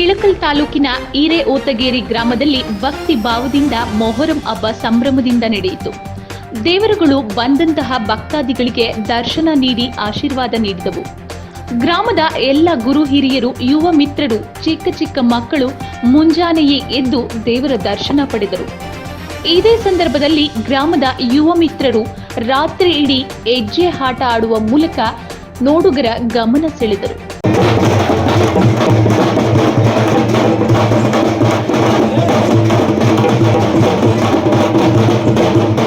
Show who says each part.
Speaker 1: ಇಳಕಲ್ ತಾಲೂಕಿನ ಈರೆ ಓತಗೇರಿ ಗ್ರಾಮದಲ್ಲಿ ಭಕ್ತಿ ಭಾವದಿಂದ ಮೊಹರಂ ಹಬ್ಬ ಸಂಭ್ರಮದಿಂದ ನಡೆಯಿತು. ದೇವರುಗಳು ಬಂದಂತಹ ಭಕ್ತಾದಿಗಳಿಗೆ ದರ್ಶನ ನೀಡಿ ಆಶೀರ್ವಾದ ನೀಡಿದವು. ಗ್ರಾಮದ ಎಲ್ಲ ಗುರು ಹಿರಿಯರು, ಯುವ ಮಿತ್ರರು, ಚಿಕ್ಕ ಚಿಕ್ಕ ಮಕ್ಕಳು ಮುಂಜಾನೆಯೇ ಎದ್ದು ದೇವರ ದರ್ಶನ ಪಡೆದರು. ಇದೇ ಸಂದರ್ಭದಲ್ಲಿ ಗ್ರಾಮದ ಯುವ ಮಿತ್ರರು ರಾತ್ರಿ ಇಡೀ ಹೆಜ್ಜೆ ಆಟ ಆಡುವ ಮೂಲಕ ನೋಡುಗರ ಗಮನ ಸೆಳೆದರು. Thank you.